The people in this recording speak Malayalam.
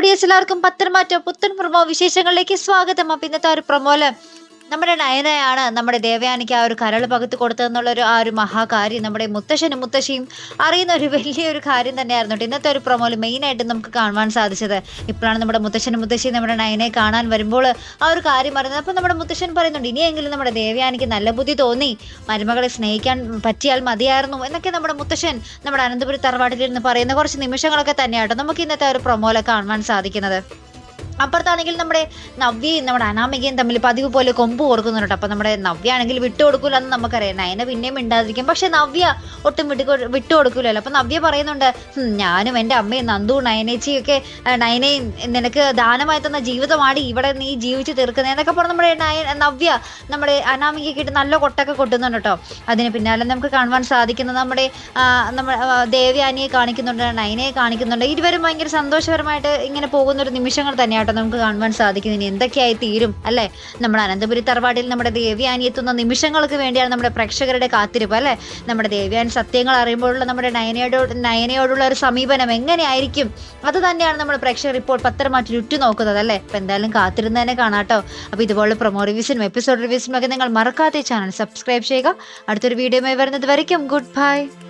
ഹലോ ഡിയസ് എല്ലാവർക്കും പത്തനംമാറ്റ പുത്തൻ പ്രൊമോ വിശേഷങ്ങളിലേക്ക് സ്വാഗതം. അപ്പം ഇന്നത്തെ ഒരു പ്രൊമോൽ നമ്മുടെ നയനയാണ് നമ്മുടെ ദേവയാനിക്ക് ആ ഒരു കരൾ പകുത്തു കൊടുത്തതെന്നുള്ള ഒരു ആ ഒരു മഹാകാര്യം നമ്മുടെ മുത്തശ്ശനും മുത്തശ്ശിയും അറിയുന്ന ഒരു വലിയൊരു കാര്യം തന്നെയായിരുന്നു ഇന്നത്തെ ഒരു പ്രൊമോയിൽ മെയിനായിട്ട് നമുക്ക് കാണുവാൻ സാധിച്ചത്. ഇപ്പോഴാണ് നമ്മുടെ മുത്തശ്ശനും മുത്തശ്ശിയും നമ്മുടെ നയനയെ കാണാൻ വരുമ്പോൾ ആ ഒരു കാര്യം പറയുന്നത് അപ്പം നമ്മുടെ മുത്തശ്ശൻ പറയുന്നുണ്ട് ഇനിയെങ്കിലും നമ്മുടെ ദേവയാനിക്ക് നല്ല ബുദ്ധി തോന്നി. മരുമകളെ സ്നേഹിക്കാൻ പറ്റിയാൽ മതിയായിരുന്നു. എന്നൊക്കെ നമ്മുടെ മുത്തശ്ശൻ നമ്മുടെ അനന്തപുരി തറവാട്ടിലിരുന്ന് പറയുന്ന കുറച്ച് നിമിഷങ്ങളൊക്കെ തന്നെയാട്ടോ നമുക്ക് ഇന്നത്തെ ഒരു പ്രൊമോയിലൊക്കെ കാണുവാൻ സാധിക്കുന്നത്. അപ്പുറത്താണെങ്കിൽ നമ്മുടെ നവ്യയും നമ്മുടെ അനാമികയും തമ്മിൽ പതിവ് പോലെ കൊമ്പ് കൊടുക്കുന്നുണ്ട് അപ്പം നമ്മുടെ നവ്യ ആണെങ്കിൽ വിട്ടു കൊടുക്കൂല എന്ന് നമുക്കറിയാം. നയന പിന്നെയും മിണ്ടാതിരിക്കും. പക്ഷെ നവ്യ ഒട്ടും വിട്ടു വിട്ടു കൊടുക്കൂലല്ലോ അപ്പം നവ്യ പറയുന്നുണ്ട് "ഹും, ഞാനും എന്റെ അമ്മയും നന്ദു നയനേച്ചിയൊക്കെ നയനയും നിനക്ക് ദാനമായി തന്ന ജീവിതമാണ് ഇവിടെ നീ ജീവിച്ച് തീർക്കുന്നത് എന്നൊക്കെ പറഞ്ഞ് നമ്മുടെ നയ നവ്യ നമ്മുടെ അനാമികയ്ക്ക് ഇട്ട് നല്ല കൊട്ടൊക്കെ കൊട്ടുന്നുണ്ട് കേട്ടോ. അതിന് പിന്നാലെ നമുക്ക് കാണുവാൻ സാധിക്കുന്നത് നമ്മുടെ നമ്മുടെ ദേവ്യാനിയെ കാണിക്കുന്നുണ്ട് നയനയെ കാണിക്കുന്നുണ്ട്. ഇരുവരും ഭയങ്കര സന്തോഷപരമായിട്ട് ഇങ്ങനെ പോകുന്ന ഒരു നിമിഷങ്ങൾ തന്നെയാട്ടോ നമുക്ക് കാണുവാൻ സാധിക്കും ഇനി എന്തൊക്കെയായി തീരും അല്ലേ? നമ്മുടെ അനന്തപുരി തറവാടിൽ നമ്മുടെ ദേവ്യാനി എത്തുന്ന നിമിഷങ്ങൾക്ക് വേണ്ടിയാണ് നമ്മുടെ പ്രേക്ഷകരുടെ കാത്തിരിപ്പ് അല്ലേ? നമ്മുടെ ദേവിയാൻ സത്യങ്ങൾ അറിയുമ്പോഴുള്ള നമ്മുടെ നയനയോട് നയനയോടുള്ള ഒരു സമീപനം എങ്ങനെയായിരിക്കും? അത് തന്നെയാണ് നമ്മൾ പ്രേക്ഷകർ ഇപ്പോൾ പത്രമാറ്റി ഉറ്റുനോക്കുന്നത് അല്ലേ? അപ്പം എന്തായാലും കാത്തിരുന്ന് തന്നെ കാണാട്ടോ അപ്പോൾ ഇതുപോലെ പ്രൊമോ റിവ്യൂസിനും എപ്പിസോഡ് റിവ്യൂസിനും ഒക്കെ നിങ്ങൾ മറക്കാതെ ചാനൽ സബ്സ്ക്രൈബ് ചെയ്യുക. അടുത്തൊരു വീഡിയോയുമായി വരുന്നത് വരയ്ക്കും. Good bye